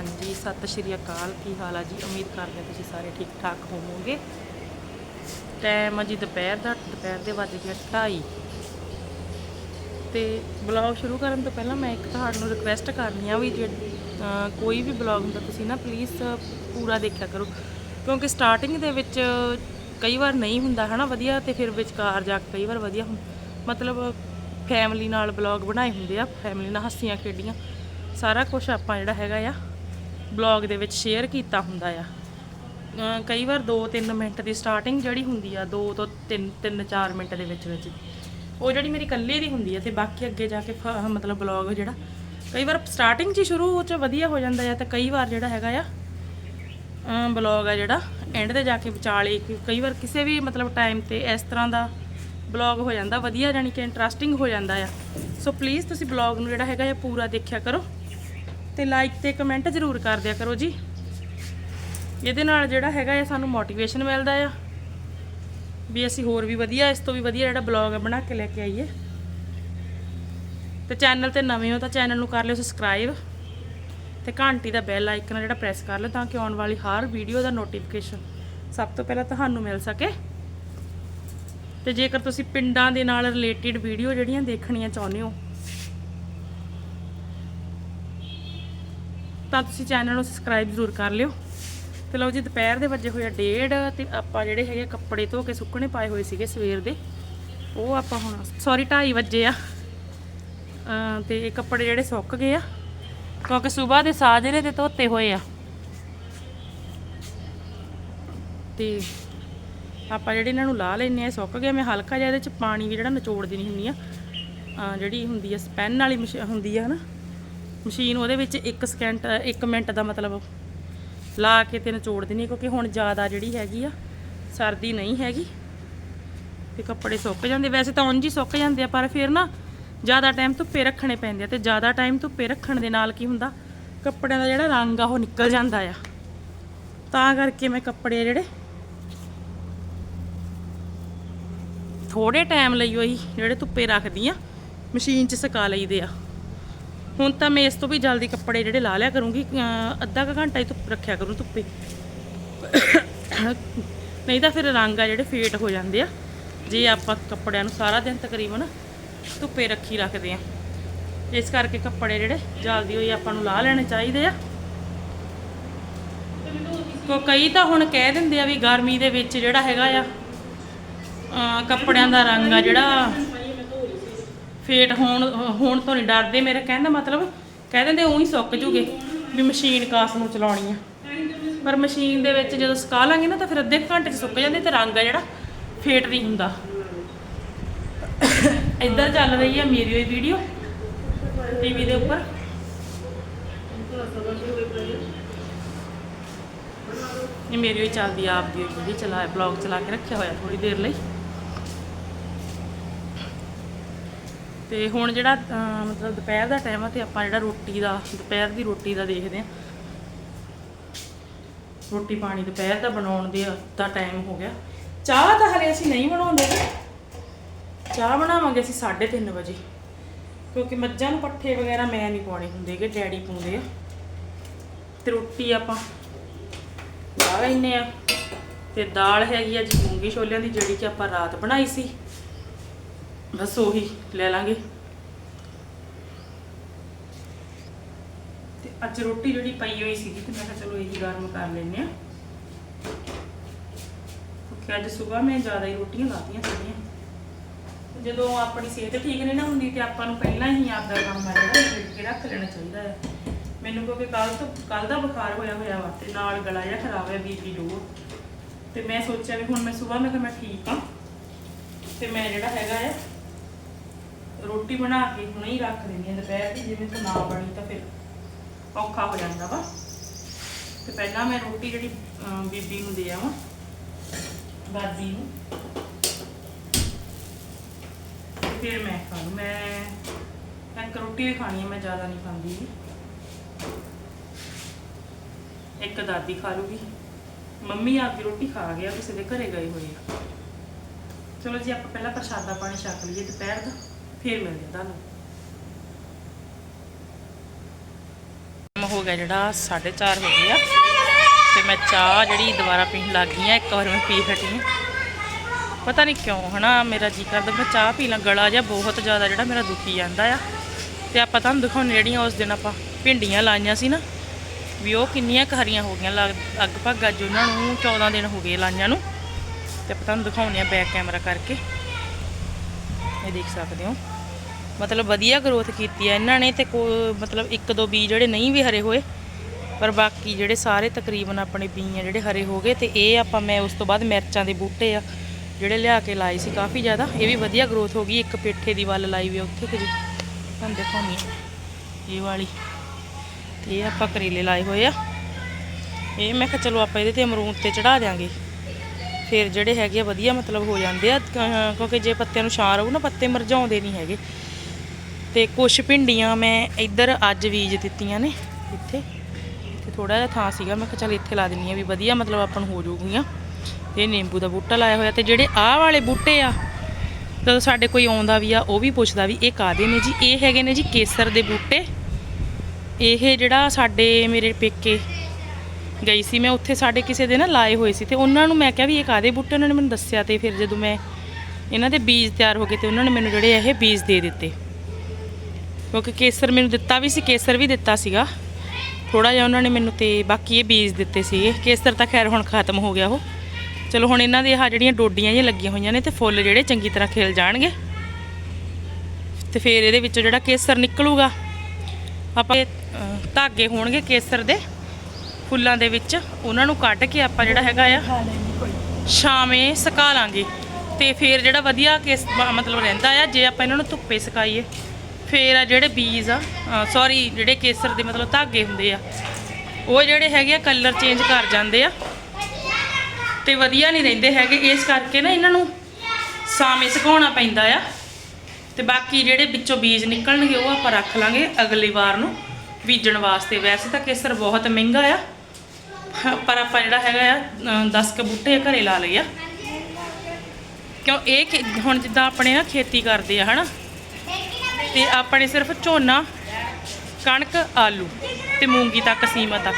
ਹਾਂਜੀ, ਸਤਿ ਸ਼੍ਰੀ ਅਕਾਲ। ਕੀ ਹਾਲ ਆ ਜੀ? ਉਮੀਦ ਕਰਦੇ ਤੁਸੀਂ ਸਾਰੇ ਠੀਕ ਠਾਕ ਹੋਵੋਗੇ। ਟਾਈਮ ਆ ਜੀ ਦੁਪਹਿਰ ਦਾ, ਦੁਪਹਿਰ ਦੇ ਵੱਜ ਗਿਆ 2:30 ਤੇ ਬਲੌਗ ਸ਼ੁਰੂ ਕਰਨ ਤੋਂ ਪਹਿਲਾਂ ਮੈਂ ਇੱਕ ਤੁਹਾਨੂੰ ਰਿਕਵੈਸਟ ਕਰਨੀ ਆ ਵੀ ਜੇ ਕੋਈ ਵੀ ਬਲੌਗ ਹੁੰਦਾ ਤੁਸੀਂ ਨਾ ਪਲੀਜ਼ ਪੂਰਾ ਦੇਖਿਆ ਕਰੋ। ਕਿਉਂਕਿ ਸਟਾਰਟਿੰਗ ਦੇ ਵਿੱਚ ਕਈ ਵਾਰ ਨਹੀਂ ਹੁੰਦਾ, ਹਨਾ? ਵਧੀਆ ਤੇ ਫਿਰ ਵਿਚਕਾਰ ਜਾ ਕੇ ਕਈ ਵਾਰ ਵਧੀਆ ਹੁੰ- ਮਤਲਬ ਫੈਮਿਲੀ ਨਾਲ ਬਲੌਗ ਬਣਾਏ ਹੁੰਦੇ ਆ ਫੈਮਿਲੀ ਨਾਲ ਹੱਸੀਆਂ ਖੇਡੀਆਂ। ਸਾਰਾ ਕੁਝ ਆਪਾਂ ਜਿਹੜਾ ਹੈਗਾ ਆ ਬਲੌਗ ਦੇ ਵਿੱਚ ਸ਼ੇਅਰ ਕੀਤਾ ਹੁੰਦਾ ਆ। ਕਈ ਵਾਰ 2-3 ਮਿੰਟ ਦੀ ਸਟਾਰਟਿੰਗ ਜਿਹੜੀ ਹੁੰਦੀ ਆ 2 ਤੋਂ 3 3-4 ਮਿੰਟ ਦੇ ਵਿੱਚ ਵਿੱਚ। ਉਹ ਜਿਹੜੀ ਮੇਰੀ ਇਕੱਲੇ ਦੀ ਹੁੰਦੀ ਆ ਤੇ ਬਾਕੀ ਅੱਗੇ ਜਾ ਕੇ ਫ- ਮਤਲਬ ਬਲੌਗ ਜਿਹੜਾ, ਕਈ ਵਾਰ ਸਟਾਰਟਿੰਗ 'ਚ ਹੀ ਸ਼ੁਰੂ ਉਹ 'ਚ ਵਧੀਆ ਹੋ ਜਾਂਦਾ ਆ ਤੇ ਕਈ ਵਾਰ ਜਿਹੜਾ ਹੈਗਾ ਆ ਬਲੌਗ ਆ ਜਿਹੜਾ ਐਂਡ ਤੇ ਜਾ ਕੇ ਵਿਚਾਲੇ ਕਿ- ਕਈ ਵਾਰ ਕਿਸੇ ਵੀ ਮਤਲਬ ਟਾਈਮ ਤੇ ਇਸ ਤਰ੍ਹਾਂ ਦਾ ਬਲੌਗ ਹੋ ਜਾਂਦਾ, ਵਧੀਆ ਜਾਨੀ ਕਿ ਇੰਟਰਸਟਿੰਗ ਹੋ ਜਾਂਦਾ ਆ। ਸੋ ਪਲੀਜ਼ ਤੁਸੀਂ ਬਲੌਗ ਨੂੰ ਜਿਹੜਾ ਹੈਗਾ ਆ ਪੂਰਾ ਦੇਖਿਆ ਕਰੋ। ਤੇ ਲਾਈਕ ਤੇ ਕਮੈਂਟ ਜ਼ਰੂਰ ਕਰ ਦਿਆ ਕਰੋ ਜੀ। ਇਹਦੇ ਨਾਲ ਜਿਹੜਾ ਹੈਗਾ ਆ, ਸਾਨੂੰ ਮੋਟੀਵੇਸ਼ਨ ਮਿਲਦਾ ਆ। ਵੀ ਅਸੀਂ ਹੋਰ ਵੀ ਵਧੀਆ, ਇਸ ਤੋਂ ਵੀ ਵਧੀਆ ਜਿਹੜਾ ਬਲੌਗ ਬਣਾ ਕੇ ਲੈ ਕੇ ਆਈਏ। ਤੇ ਚੈਨਲ ਤੇ ਨਵੇਂ ਹੋ ਤਾਂ ਚੈਨਲ ਨੂੰ ਕਰ ਲਿਓ ਸਬਸਕ੍ਰਾਈਬ ਤੇ ਘੰਟੀ ਦਾ ਬੈਲ ਆਈਕਨ ਜਿਹੜਾ ਪ੍ਰੈਸ ਕਰ ਲਓ ਤਾਂ ਕਿ ਆਉਣ ਵਾਲੀ ਹਰ ਵੀਡੀਓ ਦਾ ਨੋਟੀਫਿਕੇਸ਼ਨ ਸਭ ਤੋਂ ਪਹਿਲਾਂ ਤੁਹਾਨੂੰ ਮਿਲ ਸਕੇ। ਤੇ ਜੇਕਰ ਤੁਸੀਂ ਪਿੰਡਾਂ ਦੇ ਨਾਲ ਰਿਲੇਟਡ ਵੀਡੀਓ ਜਿਹੜੀਆਂ ਦੇਖਣੀਆਂ ਚਾਹੁੰਦੇ ਹੋ ਤਾਂ ਤੁਸੀਂ ਚੈਨਲ ਨੂੰ ਸਬਸਕ੍ਰਾਈਬ ਜ਼ਰੂਰ ਕਰ ਲਿਓ। ਤੇ ਲਓ ਜੀ, ਦੁਪਹਿਰ ਦੇ ਵੱਜੇ ਹੋਏ ਆ ਡੇਢ ਤੇ ਆਪਾਂ ਜਿਹੜੇ ਹੈਗੇ ਕੱਪੜੇ ਧੋ ਕੇ ਸੁੱਕਣੇ ਪਾਏ ਹੋਏ ਸੀਗੇ ਸਵੇਰ ਦੇ। ਉਹ ਆਪਾਂ ਹੁਣ ਸੌਰੀ 2:30 ਵਜੇ ਆ। ਅਮ ਤੇ ਇਹ ਕੱਪੜੇ ਜਿਹੜੇ ਸੁੱਕ ਗਏ ਆ, ਕਿਉਂਕਿ ਸਵੇਰ ਦੇ ਸਾਜਰੇ ਤੇ ਧੋਤੇ ਹੋਏ ਆ। ਤੇ ਆਪਾਂ ਜਿਹੜੇ ਇਹਨਾਂ ਨੂੰ ਲਾ ਲੈਨੇ ਆ ਸੁੱਕ ਗਏ ਮੈਂ ਹਲਕਾ ਜਿਹਾ ਇਹਦੇ ਚ ਪਾਣੀ ਵੀ ਜਿਹੜਾ ਨਿਚੋੜ ਦੇਣੀ ਹੁੰਦੀ ਆ ਜਿਹੜੀ ਹੁੰਦੀ ਆ, ਸਪੈਨ ਵਾਲੀ ਮਸ਼ੀ- ਹੁੰਦੀ ਆ ਹਨਾ ਮਸ਼ੀਨ ਉਹਦੇ ਵਿੱਚ 1 ਸਕਿੰਟ 1 ਮਿੰਟ ਦਾ ਮਤਲਬ ਲਾ ਕੇ ਤੇ ਨਿਚੋੜ ਦੇਣੀ ਕਿਉਂਕਿ ਹੁਣ ਜ਼ਿਆਦਾ ਜਿਹੜੀ ਹੈਗੀ ਆ, ਸਰਦੀ ਨਹੀਂ ਹੈਗੀ ਤੇ ਕੱਪੜੇ ਸੁੱਕ ਜਾਂਦੇ। ਵੈਸੇ ਤਾਂ ਉਂਝ ਹੀ ਸੁੱਕ ਜਾਂਦੇ ਆ, ਪਰ ਫਿਰ ਨਾ ਜ਼ਿਆਦਾ ਟਾਈਮ ਧੁੱਪੇ ਰੱਖਣੇ ਪੈਂਦੇ ਆ ਤੇ ਜ਼ਿਆਦਾ ਟਾਈਮ ਧੁੱਪੇ ਰੱਖਣ ਦੇ ਨਾਲ ਕੀ ਹੁੰਦਾ, ਕੱਪੜਿਆਂ ਦਾ ਜਿਹੜਾ ਰੰਗ ਆ ਉਹ ਨਿਕਲ ਜਾਂਦਾ ਆ। ਤਾਂ ਕਰਕੇ ਮੈਂ ਕੱਪੜੇ ਜਿਹੜੇ ਥੋੜੇ ਟਾਈਮ ਲਈ ਉਹੀ ਜਿਹੜੇ ਧੁੱਪੇ ਰੱਖਦੀ ਆ ਮਸ਼ੀਨ 'ਚ ਸੁਕਾ ਲਈਦੇ ਆ। ਹੁਣ ਤਾਂ ਮੈਂ ਇਸ ਤੋਂ ਵੀ ਜਲਦੀ ਕੱਪੜੇ ਜਿਹੜੇ ਲਾ ਲਿਆ ਕਰੂੰਗੀ ਅੱਧਾ ਕੁ ਘੰਟਾ ਹੀ ਧੁੱਪ ਰੱਖਿਆ ਕਰੂੰ ਧੁੱਪੇ। ਨਹੀਂ ਤਾਂ ਫਿਰ ਰੰਗ ਆ ਜਿਹੜੇ ਫੇਟ ਹੋ ਜਾਂਦੇ ਆ। ਜੇ ਆਪਾਂ ਕੱਪੜਿਆਂ ਨੂੰ ਸਾਰਾ ਦਿਨ ਤਕਰੀਬਨ ਧੁੱਪੇ ਰੱਖੀ ਰੱਖਦੇ ਆ। ਇਸ ਕਰਕੇ ਕੱਪੜੇ ਜਿਹੜੇ ਜਲਦੀ ਹੋਈ ਆਪਾਂ ਨੂੰ ਲਾ ਲੈਣੇ ਚਾਹੀਦੇ ਆ। ਕੋ ਕਈ ਤਾਂ ਹੁਣ ਕਹਿ ਦਿੰਦੇ ਆ ਵੀ ਗਰਮੀ ਦੇ ਵਿੱਚ ਜਿਹੜਾ ਹੈਗਾ ਆ ਕੱਪੜਿਆਂ ਦਾ ਰੰਗ ਆ ਜਿਹੜਾ ਫੇਟ ਹੋਣ ਹੋਣ ਤੋਂ ਨਹੀਂ ਡਰਦੇ, ਮੇਰਾ ਕਹਿੰਦਾ ਮਤਲਬ ਕਹਿ ਦਿੰਦੇ ਉਹੀ ਸੁੱਕ ਜੂਗੇ ਵੀ ਮਸ਼ੀਨ ਕਾਸ ਨੂੰ ਚਲਾਉਣੀ ਆ। ਪਰ ਮਸ਼ੀਨ ਦੇ ਵਿੱਚ ਜਦੋਂ ਸੁਕਾ ਲਾਂਗੇ ਨਾ ਤਾਂ ਫਿਰ ਅੱਧੇ ਘੰਟੇ 'ਚ ਸੁੱਕ ਜਾਂਦੇ ਤੇ ਰੰਗ ਆ ਜਿਹੜਾ ਫੇਟ ਨਹੀਂ ਹੁੰਦਾ। ਇੱਧਰ ਚੱਲ ਰਹੀ ਹੈ ਮੇਰੀ ਹੋਈ ਵੀਡੀਓ ਟੀਵੀ ਦੇ ਉੱਪਰ। ਇਹ ਮੇਰੀ ਹੋਈ ਚੱਲਦੀ ਆ, ਆਪ ਦੀ ਵੀਡੀਓ ਚਲਾ ਬਲੌਗ ਚਲਾ ਕੇ ਰੱਖਿਆ ਹੋਇਆ ਥੋੜੀ ਦੇਰ ਲਈ। ਤੇ ਹੁਣ ਜਿਹੜਾ ਮਤਲਬ ਦੁਪਹਿਰ ਦਾ ਟਾਈਮ ਆ ਤੇ ਆਪਾਂ ਜਿਹੜਾ ਰੋਟੀ ਦਾ, ਦੁਪਹਿਰ ਦੀ ਰੋਟੀ ਦਾ ਦੇਖਦੇ ਆ। ਰੋਟੀ ਪਾਣੀ ਦੁਪਹਿਰ ਦਾ ਬਣਾਉਣ ਦੇ ਦਾ ਟਾਈਮ ਹੋ ਗਿਆ। ਚਾਹ ਤਾਂ ਹਲੇ ਅਸੀਂ ਨਹੀਂ ਬਣਾਉਂਦੇ ਚਾਹ ਬਣਾਵਾਂਗੇ ਅਸੀਂ 3:30 ਵਜੇ। ਕਿਉਂਕਿ ਮੱਝਾਂ ਨੂੰ ਪੱਠੇ ਵਗੈਰਾ ਮੈਂ ਨਹੀਂ ਪਾਉਣੇ ਹੁੰਦੇ ਕਿ ਡੈਡੀ ਪਾਉਂਦੇ ਆ। ਤੇ ਰੋਟੀ ਆਪਾਂ ਲਾ ਲੈਨੇ ਆ। ਤੇ ਦਾਲ ਹੈਗੀ ਆ ਜੀ ਮੂੰਗੀ ਛੋਲਿਆਂ ਦੀ, ਜਿਹੜੀ ਕਿ ਆਪਾਂ ਰਾਤ ਬਣਾਈ ਸੀ। ਬਸ ਉਹੀ ਲੈ ਲਾਂਗੇ। ਤੇ ਅੱਜ ਰੋਟੀ ਜਿਹੜੀ ਪਈ ਹੋਈ ਸੀਗੀ ਤੇ ਮੈਂ ਕਿਹਾ ਚਲੋ ਇਹੀ ਗਰਮ ਕਰ ਲੈਨੇ ਆ ਕਿਉਂਕਿ ਅੱਜ ਸਵੇਰ ਮੈਂ ਜ਼ਿਆਦਾ ਹੀ ਰੋਟੀਆਂ ਲਾਤੀਆਂ ਸੀਗੀਆਂ। ਜਦੋਂ ਆਪਣੀ ਸਿਹਤ ਠੀਕ ਨਹੀਂ ਨਾ ਹੁੰਦੀ ਤੇ ਆਪਾਂ ਨੂੰ ਪਹਿਲਾਂ ਹੀ ਆਪਦਾ ਕੰਮ ਆ ਜਿਹੜਾ ਛੇੜ ਕੇ ਰੱਖ ਲੈਣਾ ਚਾਹੀਦਾ ਹੈ। ਮੈਨੂੰ ਕਿਉਂਕਿ ਕੱਲ ਤੋਂ ਕੱਲ ਦਾ ਬੁਖਾਰ ਹੋਇਆ ਹੋਇਆ ਵਾ ਤੇ ਨਾਲ ਗਲਾ ਜਿਹਾ ਖਰਾਬ ਹੋਇਆ, ਬੀਪੀ ਲੋ ਤੇ ਮੈਂ ਸੋਚਿਆ ਵੀ ਹੁਣ ਮੈਂ ਸਵੇਰ ਮੈਂ ਕਿਹਾ ਮੈਂ ਠੀਕ ਆ ਤੇ ਮੈਂ ਜਿਹੜਾ ਹੈਗਾ ਹੈ ਰੋਟੀ ਬਣਾ ਕੇ ਹੁਣੇ ਹੀ ਰੱਖ ਦਿੰਦੀ ਹਾਂ ਦੁਪਹਿਰ ਦੀ, ਜਿਵੇਂ ਤੋਂ ਨਾ ਬਣੀ ਤਾਂ ਫਿਰ ਔਖਾ ਹੋ ਜਾਂਦਾ ਵਾ। ਤੇ ਪਹਿਲਾਂ ਮੈਂ ਰੋਟੀ ਜਿਹੜੀ ਬੀਬੀ ਨੂੰ ਦੇ ਆਵਾਂ ਦਾਦੀ ਨੂੰ ਫਿਰ ਮੈਂ ਖਾ ਲੂ ਮੈਂ ਇੱਕ ਰੋਟੀ ਵੀ ਖਾਣੀ ਹੈ ਮੈਂ ਜ਼ਿਆਦਾ ਨਹੀਂ ਖਾਂਦੀ ਇੱਕ ਦਾਦੀ ਖਾ ਲੂਗੀ। ਮੰਮੀ ਆਪਦੀ ਰੋਟੀ ਖਾ ਗਿਆ, ਕਿਸੇ ਦੇ ਘਰੇ ਗਏ ਹੋਏ ਆ। ਚਲੋ ਜੀ, ਆਪਾਂ ਪਹਿਲਾਂ ਪ੍ਰਸ਼ਾਦਾ ਪਾਣੀ ਛਕ ਲਈਏ ਦੁਪਹਿਰ ਦਾ। ਫਿਰ ਮਿਲਦੇ ਤੁਹਾਨੂੰ। ਹੋ ਗਿਆ ਜਿਹੜਾ 4:30 ਹੋ ਗਿਆ ਤੇ ਮੈਂ ਚਾਹ ਜਿਹੜੀ ਦੁਬਾਰਾ ਪੀਣ ਲੱਗ ਗਈ ਆ, ਇੱਕ ਵਾਰ ਮੈਂ ਪੀ ਹਟੀ ਹਾਂ ਪਤਾ ਨਹੀਂ ਕਿਉਂ, ਹਨਾ, ਮੇਰਾ ਜੀ ਕਰਦਾ, ਮੈਂ ਚਾਹ ਪੀ ਲਾਂ, ਗਲਾ ਜਿਹਾ ਬਹੁਤ ਜ਼ਿਆਦਾ ਜਿਹੜਾ ਮੇਰਾ ਦੁਖੀ ਜਾਂਦਾ ਆ। ਤੇ ਆਪਾਂ ਤੁਹਾਨੂੰ ਦਿਖਾਉਣ ਜਿਹੜੀਆਂ ਉਸ ਦਿਨ ਆਪਾਂ ਭਿੰਡੀਆਂ ਲਾਈਆਂ ਸੀ ਨਾ, ਵੀ ਉਹ ਕਿੰਨੀਆਂ ਕੁ ਹੋ ਗਈਆਂ, ਲਗ- ਲਗਭਗ ਅੱਜ ਉਹਨਾਂ ਨੂੰ 14 ਦਿਨ ਹੋ ਗਏ ਲਾਈਆਂ ਨੂੰ। ਤੇ ਆਪਾਂ ਤੁਹਾਨੂੰ ਦਿਖਾਉਂਦੇ ਆ ਬੈਕ ਕੈਮਰਾ ਕਰਕੇ। ਇਹ ਦੇਖ ਸਕਦੇ ਹੋ। ਮਤਲਬ ਵਧੀਆ ਗਰੋਥ ਕੀਤੀ ਆ। ਇਹਨਾਂ ਨੇ ਤੇ ਕੋ ਮਤਲਬ ਇੱਕ ਦੋ ਬੀ ਜਿਹੜੇ ਨਹੀਂ ਵੀ ਹਰੇ ਹੋਏ, ਪਰ ਬਾਕੀ ਜਿਹੜੇ ਸਾਰੇ ਤਕਰੀਬਨ ਆਪਣੇ ਬੀ ਆ ਜਿਹੜੇ ਹਰੇ ਹੋ ਗਏ ਤੇ ਇਹ ਆਪਾਂ ਮੈਂ ਉਸ ਤੋਂ ਬਾਅਦ ਮਿਰਚਾਂ ਦੇ ਬੂਟੇ ਆ, ਜਿਹੜੇ ਲਿਆ ਕੇ ਲਾਏ ਸੀ ਕਾਫੀ ਜ਼ਿਆਦਾ। ਇਹ ਵੀ ਵਧੀਆ ਗਰੋਥ ਹੋ ਗਈ। ਇੱਕ ਪੇਠੇ ਦੀ ਵੱਲ ਲਾਈ ਵੀ ਉੱਥੇ ਕਿ ਤੁਹਾਨੂੰ ਦਿਖਾਉਣੀ ਇਹ ਵਾਲੀ। ਤੇ ਇਹ ਆਪਾਂ ਕਰੇਲੇ ਲਾਏ ਹੋਏ ਆ। ਇਹ ਮੈਂ ਕਿਹਾ ਚਲੋ ਆਪਾਂ ਇਹਦੇ ਤੇ ਅਮਰੂਦ ਤੇ ਚੜਾ ਦਿਆਂਗੇ। ਫਿਰ ਜਿਹੜੇ ਹੈਗੇ ਆ ਵਧੀਆ ਮਤਲਬ ਹੋ ਜਾਂਦੇ ਆ ਕ- ਕਿਉਂਕਿ ਜੇ ਪੱਤਿਆਂ ਨੂੰ ਛਾਂ ਰਹੂ ਨਾ, ਪੱਤੇ ਮੁਰਝਾਉਂਦੇ ਨਹੀਂ ਹੈਗੇ। ਤੇ ਕੁਛ ਭਿੰਡੀਆਂ ਮੈਂ ਇੱਧਰ ਅੱਜ ਬੀਜ ਦਿੱਤੀਆਂ ਨੇ ਇੱਥੇ। ਇੱਥੇ ਥੋੜਾ ਜਿਹਾ ਥਾਂ ਸੀਗਾ, ਮੈਂ ਕਿਹਾ ਚੱਲ ਇੱਥੇ ਲਾ ਦਿੰਨੀ ਆ ਵੀ ਵਧੀਆ ਮਤਲਬ ਆਪਾਂ ਨੂੰ ਹੋ ਜਾਊਗੀਆਂ। ਤੇ ਨਿੰਬੂ ਦਾ ਬੂਟਾ ਲਾਇਆ ਹੋਇਆ ਤੇ ਜਿਹੜੇ ਆਹ ਵਾਲੇ ਬੂਟੇ ਆ, ਜਦੋਂ ਸਾਡੇ ਕੋਈ ਆਉਂਦਾ ਵੀ ਆ, ਉਹ ਵੀ ਪੁੱਛਦਾ ਵੀ ਇਹ ਕਾਦੇ ਨੇ ਜੀ? ਇਹ ਹੈਗੇ ਨੇ ਜੀ ਕੇਸਰ ਦੇ ਬੂਟੇ। ਇਹ ਜਿਹੜਾ ਸਾਡੇ ਮੇਰੇ ਪੇਕੇ ਗਈ ਸੀ। ਮੈਂ ਉੱਥੇ ਸਾਡੇ ਕਿਸੇ ਦੇ ਨਾ ਲਾਏ ਹੋਏ ਸੀ ਤੇ ਉਹਨਾਂ ਨੂੰ ਮੈਂ ਕਿਹਾ ਵੀ ਇਹ ਕਾਦੇ ਬੂਟੇ? ਉਹਨਾਂ ਨੇ ਮੈਨੂੰ ਦੱਸਿਆ ਤੇ ਫਿਰ ਜਦੋਂ ਮੈਂ ਇਹਨਾਂ ਦੇ ਬੀਜ ਤਿਆਰ ਹੋ ਗਏ ਤੇ ਉਹਨਾਂ ਨੇ ਮੈਨੂੰ ਜਿਹੜੇ ਇਹ ਬੀਜ ਦੇ ਦਿੱਤੇ। ਕਿਉਂਕਿ ਕੇਸਰ ਮੈਨੂੰ ਦਿੱਤਾ ਵੀ ਸੀ, ਕੇਸਰ ਵੀ ਦਿੱਤਾ ਸੀਗਾ। ਥੋੜਾ ਜਿਹਾ ਉਹਨਾਂ ਨੇ ਮੈਨੂੰ ਤੇ ਬਾਕੀ ਇਹ ਬੀਜ ਦਿੱਤੇ ਸੀਗੇ। ਕੇਸਰ ਤਾਂ ਖੈਰ ਹੁਣ ਖਤਮ ਹੋ ਗਿਆ ਉਹ। ਚਲੋ ਹੁਣ ਇਹਨਾਂ ਦੇ ਆਹ ਜਿਹੜੀਆਂ ਡੋਡੀਆਂ ਜਿਹੀਆਂ ਲੱਗੀਆਂ ਹੋਈਆਂ ਨੇ ਤੇ ਫੁੱਲ ਜਿਹੜੇ ਚੰਗੀ ਤਰ੍ਹਾਂ ਖਿਲ ਜਾਣਗੇ। ਤੇ ਫਿਰ ਇਹਦੇ ਵਿੱਚੋਂ ਜਿਹੜਾ ਕੇਸਰ ਨਿਕਲੂਗਾ, ਆਪਾਂ ਧਾਗੇ ਹੋਣਗੇ ਕੇਸਰ ਦੇ। ਫੁੱਲਾਂ ਦੇ ਵਿੱਚ ਉਹਨਾਂ ਨੂੰ ਕੱਢ ਕੇ ਆਪਾਂ ਜਿਹੜਾ ਹੈਗਾ ਆ ਛਾਵੇਂ ਸੁਕਾ ਲਾਂਗੇ। ਤੇ ਫਿਰ ਜਿਹੜਾ ਵਧੀਆ ਕੇਸ ਮਤਲਬ ਰਹਿੰਦਾ ਆ, ਜੇ ਆਪਾਂ ਇਹਨਾਂ ਨੂੰ ਧੁੱਪੇ ਸੁਕਾਈਏ, ਫਿਰ ਆ ਜਿਹੜੇ ਬੀਜ ਆ ਸੌਰੀ ਜਿਹੜੇ ਕੇਸਰ ਦੇ ਮਤਲਬ ਧਾਗੇ ਹੁੰਦੇ ਆ, ਉਹ ਜਿਹੜੇ ਹੈਗੇ ਆ ਕਲਰ ਚੇਂਜ ਕਰ ਜਾਂਦੇ ਆ। ਤੇ ਵਧੀਆ ਨਹੀਂ ਰਹਿੰਦੇ ਹੈਗੇ, ਇਸ ਕਰਕੇ ਨਾ ਇਹਨਾਂ ਨੂੰ ਸਾਵੇਂ ਸੁਕਾਉਣਾ ਪੈਂਦਾ ਆ। ਤੇ ਬਾਕੀ ਜਿਹੜੇ ਵਿੱਚੋਂ ਬੀਜ ਨਿਕਲਣਗੇ, ਉਹ ਆਪਾਂ ਰੱਖ ਲਾਂਗੇ ਅਗਲੀ ਵਾਰ ਨੂੰ ਬੀਜਣ ਵਾਸਤੇ। ਵੈਸੇ ਤਾਂ ਕੇਸਰ ਬਹੁਤ ਮਹਿੰਗਾ ਆ ਪਰ ਆਪਾਂ ਜਿਹੜਾ ਹੈਗਾ ਆ 10 ਕ ਬੂਟੇ ਘਰੇ ਲਾ ਲਏ ਆ। ਕਿਉਂ, ਇਹ ਹੁਣ ਜਿੱਦਾਂ ਆਪਣੇ ਨਾ ਖੇਤੀ ਕਰਦੇ ਆ, ਹਨਾ? ਤੇ ਆਪਣੇ ਸਿਰਫ ਝੋਨਾ, ਕਣਕ, ਆਲੂ ਤੇ ਮੂੰਗੀ ਤੱਕ ਸੀਮਤ ਆ।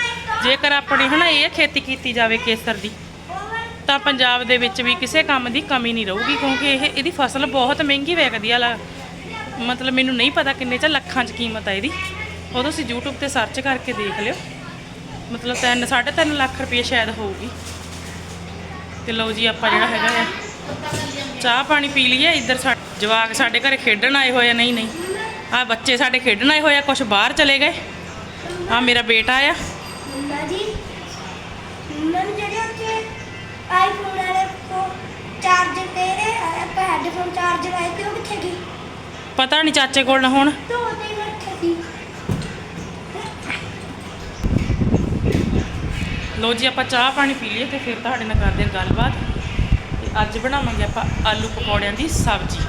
ਜੇਕਰ ਆਪਣੇ, ਹਨਾ, ਇਹ ਖੇਤੀ ਕੀਤੀ ਜਾਵੇ ਕੇਸਰ ਦੀ, ਤਾਂ ਪੰਜਾਬ ਦੇ ਵਿੱਚ ਵੀ ਕਿਸੇ ਕੰਮ ਦੀ ਕਮੀ ਨਹੀਂ ਰਹੂਗੀ, ਕਿਉਂਕਿ ਇਹ, ਇਹਦੀ ਫਸਲ ਬਹੁਤ ਮਹਿੰਗੀ ਵਿਕਦੀ ਆ। ਲਾ- ਮਤਲਬ ਮੈਨੂੰ ਨਹੀਂ ਪਤਾ ਕਿੰਨੇ ਚ ਲੱਖਾਂ ਚ ਕੀਮਤ ਆ ਇਹਦੀ। ਉਹ ਤੁਸੀਂ YouTube ਤੇ ਸਰਚ ਕਰਕੇ ਦੇਖ ਲਿਓ। ਮਤਲਬ 3 3.5 ਲੱਖ ਰੁਪਏ ਸ਼ਾਇਦ ਹੋਊਗੀ। ਤੇ ਲਓ ਜੀ ਆਪਾਂ ਜਿਹੜਾ ਹੈਗਾ ਆ ਚਾਹ ਪਾਣੀ ਪੀ ਲਈਏ ਇੱਧਰ ਜਵਾਕ ਸਾਡੇ ਘਰੇ ਖੇਡਣ ਆਏ ਹੋਏ ਆ ਨਹੀਂ ਨਹੀਂ। ਆ ਬੱਚੇ ਸਾਡੇ ਖੇਡਣ ਆਏ ਹੋਏ ਆ ਕੁਝ ਬਾਹਰ ਚਲੇ ਗਏ। ਆ ਮੇਰਾ ਬੇਟਾ ਆ। ਮੰਮਾ ਜੀ ਮੰਮਾ ਜੀ ਜਿਹੜੇ ਉੱਥੇ ਆਈਫੋਨ ਵਾਲੇ ਕੋ ਚਾਰਜਰ ਦੇ ਰਹੇ ਆਪਾਂ ਹੈੱਡਫੋਨ ਚਾਰਜਰ ਲਾਏ ਤੇ ਉਹ ਕਿੱਥੇ ਗਈ? ਪਤਾ ਨਹੀਂ ਚਾਚੇ ਕੋਲ ਨਾ ਹੁਣ। ਲੋ ਜੀ, ਆਪਾਂ ਚਾਹ ਪਾਣੀ ਪੀ ਲਈਏ ਤੇ ਫਿਰ ਤੁਹਾਡੇ ਨਾਲ ਕਰਦੇ ਹਾਂ ਗੱਲਬਾਤ। ਤੇ ਅੱਜ ਬਣਾਵਾਂਗੇ ਆਪਾਂ ਆਲੂ ਪਕੌੜਿਆਂ ਦੀ ਸਬਜ਼ੀ।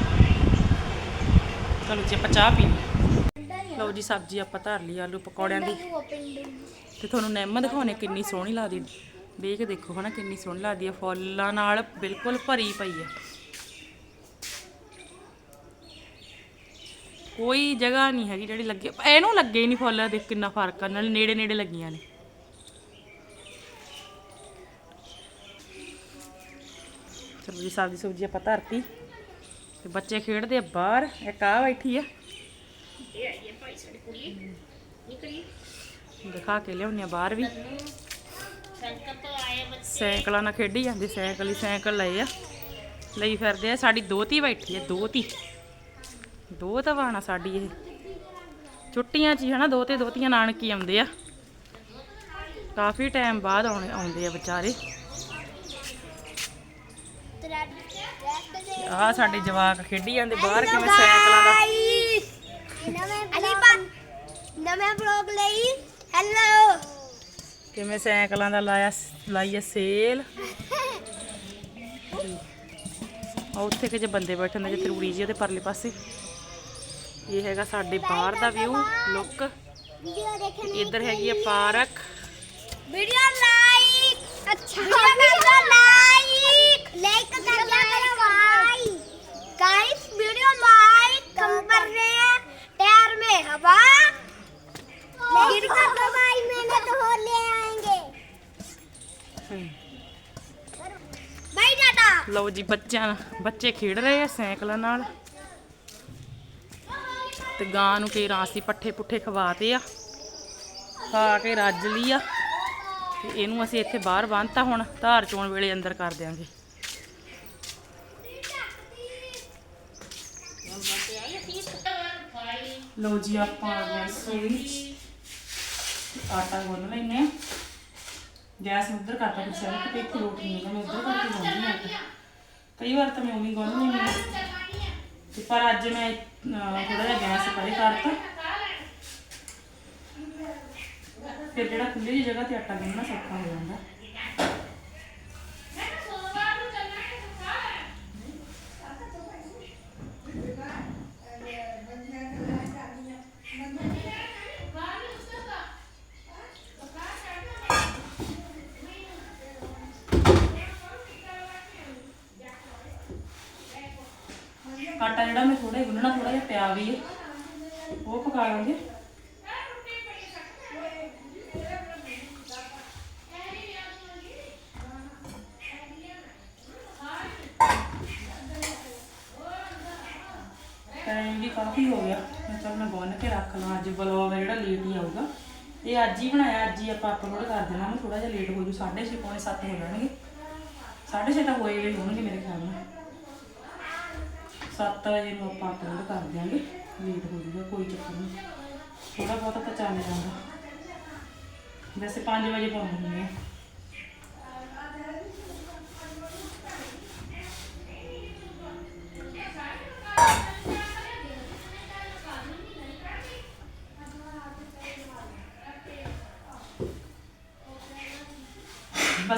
ਚਲੋ ਜੀ, ਆਪਾਂ ਚਾਹ ਪੀ ਲਈਏ। ਲਓ ਜੀ, ਸਬਜ਼ੀ ਆਪਾਂ ਧਰ ਲਈ ਆਲੂ ਪਕੌੜਿਆਂ ਦੀ। ਤੇ ਤੁਹਾਨੂੰ ਨਿੰਮ ਦਿਖਾਉਣੇ, ਕਿੰਨੀ ਸੋਹਣੀ ਲੱਗਦੀ। ਦੇਖ ਦੇਖੋ ਹਨਾ, ਕਿੰਨੀ ਸੋਹਣੀ ਲੱਗਦੀ ਹੈ ਫੁੱਲਾਂ ਨਾਲ ਬਿਲਕੁਲ ਭਰੀ ਪਈ ਹੈ ਕੋਈ ਜਗ੍ਹਾ ਨਹੀਂ ਹੈਗੀ ਜਿਹੜੀ ਲੱਗੇ। ਇਹਨੂੰ ਲੱਗੇ ਹੀ ਨਹੀਂ ਫੁੱਲ, ਦੇਖ ਕਿੰਨਾ ਫ਼ਰਕ ਆ। ਨਾਲ ਨੇੜੇ ਨੇੜੇ ਲੱਗੀਆਂ ਨੇ। ਚਲੋ ਜੀ ਸਬਜ਼ੀ ਸੁਬਜ਼ੀ ਆਪਾਂ ਧਰਤੀ। ਤੇ ਬੱਚੇ ਖੇਡਦੇ ਆ ਬਾਹਰ, ਇੱਕ ਆ ਬੈਠੀ ਆ। ਦਿਖਾ ਕੇ ਲਿਆਉਂਦੇ ਆ ਬਾਹਰ ਵੀ। ਸਾਈਕਲਾਂ ਨਾਲ ਖੇਡੀ ਜਾਂਦੇ, ਸਾਈਕਲ ਹੀ ਸਾਈਕਲ ਲਏ ਆ। ਲਈ ਫਿਰਦੇ ਆ, ਸਾਡੀ ਦੋਤੀ ਬੈਠੀ ਆ ਦੋਤੀ ਦੋ ਤਾਂ ਸਾਡੀ ਇਹ। ਛੁੱਟੀਆਂ 'ਚ ਹੀ ਹਨਾ ਦੋ ਤੇ ਦੋਤੀਆਂ ਨਾਨਕੀ ਆਉਂਦੇ ਆ। ਕਾਫੀ ਟਾਈਮ ਬਾਅਦ ਆਉਣੇ ਆਉਂਦੇ ਆ ਵਿਚਾਰੇ। ਆ ਸਾਡੇ ਜਵਾਕ ਖੇਡੀ ਜਾਂਦੇ ਬਾਹਰ ਕਿਵੇਂ ਸਾਈਕਲਾਂ ਦਾ। ਨਵੇਂ ਬਲੌਗ ਨਵੇਂ ਬਲੌਗ ਲਈ। ਹੈਲੋ ਕਿਵੇਂ ਸਾਈਕਲਾਂ ਦਾ ਲਾਇਆ ਲਾਈਏ ਸੇਲ? ਆ ਉੱਥੇ ਕਿ ਜੇ ਬੰਦੇ ਬੈਠੇ ਨੇ ਜਿੱਥੇ ਰੂੜੀ ਜੀ ਉਹਦੇ ਪਰਲੇ ਪਾਸੇ। ਇਹ ਹੈਗਾ ਸਾਡੇ ਬਾਹਰ ਦਾ ਵਿਊ ਲੁੱਕ ਇੱਧਰ ਹੈਗੀ ਆ ਪਾਰਕ। ਵੀਡੀਓ ਲਾਈਕ ਅੱਛਾ। ਵੀਡੀਓ ਲਾਈਕ ਲਾਈਕ ਕਰ ਦਿਆ गाइस वीडियो लाइक हम कर रहे हैं टायर में हवा गिरकर तो भाई मेहनत हो ले आएंगे भाई टाटा ਲਓ ਜੀ ਬੱਚਿਆਂ ਬੱਚੇ ਖੇਡ ਰਹੇ ਆ ਸਾਈਕਲਾਂ ਨਾਲ ਤੇ ਗਾਂ ਨੂੰ ਕਈ ਰਾਸੀ ਪੱਠੇ ਪੁੱਠੇ ਖਵਾਤੇ ਆ ਖਾ ਕੇ ਰੱਜ ਲਈ ਆ ਤੇ ਇਹਨੂੰ ਅਸੀਂ ਇੱਥੇ ਬਾਹਰ ਬੰਨਤਾ ਹੁਣ ਧਾਰ ਚੋਣ ਵੇਲੇ ਅੰਦਰ ਕਰ ਦਿਆਂਗੇ ਲਓ ਜੀ, ਆਪਾਂ ਆ ਗਏ ਰਸੋਈ ਵਿੱਚ। ਆਟਾ ਗੁੰਨ ਲੈਨੇ ਆ ਗੈਸ ਨੂੰ ਕਰਤਾ ਕੁਛ ਹੈ ਕਿ ਇੱਥੇ ਰੋਟੀ ਨਹੀਂ, ਮੈਂ ਉੱਧਰ ਕਰਕੇ ਗੁੰਨਦੀ ਆ। ਕਈ ਵਾਰ ਤਾਂ ਮੈਂ ਉਵੇਂ ਗੁੰਨ ਲੈਂਦੀ ਹਾਂ। ਤੇ ਪਰ ਅੱਜ ਮੈਂ ਥੋੜਾ ਜਿਹਾ ਗੈਸ ਪਰੇ ਕਰਤਾ। ਫਿਰ ਜਿਹੜਾ ਖੁੱਲੀ ਜਿਹੀ ਜਗ੍ਹਾ ਤੇ ਆਟਾ ਗੁੰਨਣਾ ਸੌਖਾ ਹੋ ਜਾਂਦਾ। ਜਿਹੜਾ ਮੈਂ ਥੋੜਾ ਗੁੰਨਣਾ ਥੋੜਾ ਜਿਹਾ ਪਿਆ ਵੀ ਹੈ। ਉਹ ਪਕਾ ਲਾਂਗੇ ਟਾਈਮ ਵੀ ਕਾਫੀ ਹੋ ਗਿਆ। ਮੈਂ ਚੱਲ ਮੈਂ ਗੁੰਨ ਕੇ ਰੱਖ ਲਾਂ। ਅੱਜ ਵਲੌਗ ਜਿਹੜਾ ਲੇਟ ਹੀ ਆਊਗਾ। ਇਹ ਅੱਜ ਹੀ ਬਣਾਇਆ। ਅੱਜ ਹੀ ਆਪਾਂ ਅਪਲੋਡ ਕਰ ਦੇਣਾ। ਮੈਂ ਥੋੜਾ ਜਿਹਾ ਲੇਟ ਹੋ ਜੂ। 6:30 ਪੌਣੇ 7 ਹੋ ਜਾਣਗੇ। 6:30 ਤਾਂ ਹੋਏ ਵੀ ਹੋਣਗੇ ਮੇਰੇ ਖਿਆਲ ਨਾਲ। 7 ਵਜੇ ਨੂੰ ਆਪਾਂ ਅਪਲੋਡ ਕਰ ਦਿਆਂਗੇ ਲੇਟ ਹੋ ਜੂਗਾ ਕੋਈ ਚੱਕਰ ਨਹੀਂ। ਥੋੜਾ ਬਹੁਤਾ ਤਾਂ ਚੱਲ ਜਾਂਦਾ। ਵੈਸੇ 5 ਵਜੇ ਪਾਉਂਦੇ ਹੁੰਦੇ ਆ।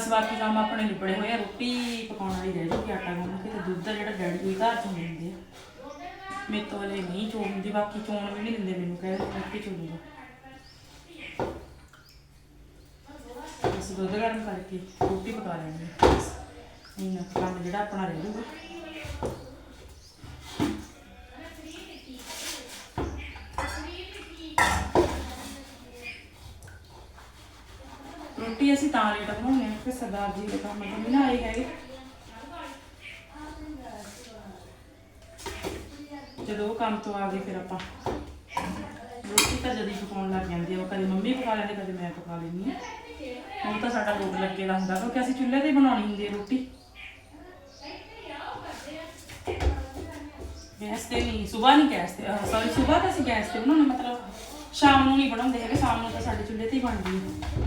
ਬਸ ਬਾਕੀ ਕੰਮ ਆਪਣੇ ਨਿਬੜੇ ਹੋਏ ਆ, ਰੋਟੀ ਪਕਾਉਣ ਵਾਲੀ ਰਹਿ ਜੂਗੀ ਆਟਾ ਗੁੰਨ ਕੇ ਤੇ ਦੁੱਧ ਦਾ ਜਿਹੜਾ ਡੈਡੀ ਕੋਈ ਘਰ ਚੋਂ ਦਿੰਦੇ। ਆ ਮੇਰੇ ਤੋਂ ਹਲੇ ਨਹੀਂ ਚੋਣ ਹੁੰਦੀ, ਬਾਕੀ ਚੋਣ ਵੀ ਨਹੀਂ ਦਿੰਦੇ ਮੈਨੂੰ ਕਹਿੰਦੇ ਮੈਂ ਆਪੇ ਚੋਣੂਗਾ ਬਸ ਦੁੱਧ ਗਰਮ ਕਰਕੇ ਰੋਟੀ ਪਕਾ ਲੈਣੀ ਇਹਨਾਂ ਕੰਮ ਜਿਹੜਾ ਆਪਣਾ ਰਹਿ ਜਾਊਗਾ। ਰੋਟੀ ਅਸੀਂ ਤਾਂ ਲੇਟ ਬਣਾਉਂਦੇ ਹਾਂ ਕਿ ਸਰਦਾਰ ਜੀ ਦੇ ਕੰਮ ਤੋਂ ਨਾ ਆਏ ਹੈਗੇ ਜਦੋਂ ਉਹ ਕੰਮ ਤੋਂ ਆ ਗਏ, ਫਿਰ ਆਪਾਂ ਰੋਟੀ ਤਾਂ ਜਦੀ ਪਕਾਉਣ ਲੱਗ ਜਾਂਦੀ ਆ, ਉਹ ਕਦੇ ਮੰਮੀ ਪਕਾ ਲੈਂਦੇ, ਕਦੇ ਮੈਂ ਪਕਾ ਲੈਂਦੀ ਆ। ਹੁਣ ਤਾਂ ਸਾਡਾ ਲੋਟ ਲੱਗੇ ਦਾ ਹੁੰਦਾ, ਕਿਉਂਕਿ ਅਸੀਂ ਚੁੱਲ੍ਹੇ ਤੇ ਬਣਾਉਣੀ ਹੁੰਦੀ ਹੈ ਰੋਟੀ। ਗੈਸ ਤੇ ਨਹੀਂ ਸਵੇਰ ਨਹੀਂ ਗੈਸ ਤੇ ਸੌਰੀ ਸਵੇਰ ਤਾਂ ਅਸੀਂ ਗੈਸ ਤੇ ਬਣਾਉਂਦੇ ਮਤਲਬ ਸ਼ਾਮ ਨੂੰ ਨਹੀਂ ਬਣਾਉਂਦੇ ਹੈਗੇ, ਸ਼ਾਮ ਨੂੰ ਤਾਂ ਸਾਡੇ ਚੁੱਲ੍ਹੇ ਤੇ ਹੀ ਬਣਦੀ ਹੈ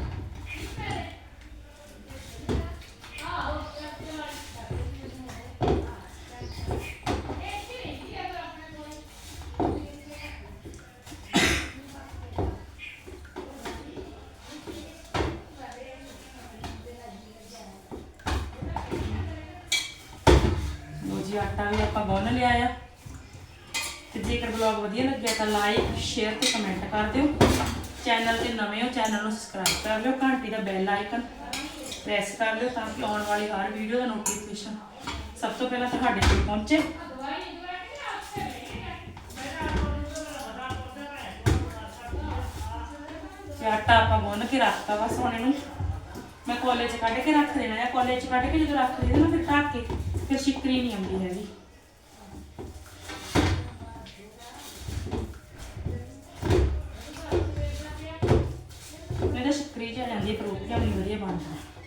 ਲੋ ਜੀ ਆਟਾ ਵੀ ਆਪਾਂ ਗੁੰਨ ਲਿਆ ਆ ਤੇ ਜੇਕਰ ਬਲੌਗ ਵਧੀਆ ਲੱਗਿਆ ਤਾਂ ਲਾਈਕ ਸ਼ੇਅਰ ਤੇ ਕਮੈਂਟ ਕਰ ਦਿਓ। ਚੈਨਲ ਤੇ ਨਵੇਂ ਹੋ ਚੈਨਲ ਨੂੰ ਸਬਸਕ੍ਰਾਈਬ ਕਰ ਲਿਓ। ਘੰਟੀ ਦਾ ਬੈਲ ਆਈਕਨ ਪ੍ਰੈਸ ਕਰ ਲਿਓ ਤਾਂ ਕਿ ਆਉਣ ਵਾਲੀ ਹਰ ਵੀਡੀਓ ਦਾ ਨੋਟੀਫਿਕੇਸ਼ਨ ਸਭ ਤੋਂ ਪਹਿਲਾਂ ਤੁਹਾਡੇ ਕੋਲ ਪਹੁੰਚੇ। ਤੇ ਆਟਾ ਆਪਾਂ ਗੁੰਨ ਕੇ ਰੱਖਤਾ ਬਸ ਹੁਣ ਨੂੰ। ਮੈਂ ਕੋਲੇ 'ਚ ਕੱਢ ਕੇ ਰੱਖ ਦੇਣਾ ਹੈ ਕੋਲੇ 'ਚ ਕੱਢ ਕੇ ਜਦੋਂ ਰੱਖ ਦੇਣਾ ਨਾ ਫਿਰ ਢੱਕ ਕੇ, ਫਿਰ ਸ਼ਿਕਰੀ ਨਹੀਂ ਆਉਂਦੀ ਹੈਗੀ। ਸ਼ਿਕਰੀ ਜਿਹਾ ਜਾਂਦੀ ਹੈ ਰੋਟੀਆਂ ਵੀ ਵਧੀਆ ਬਣਦਾ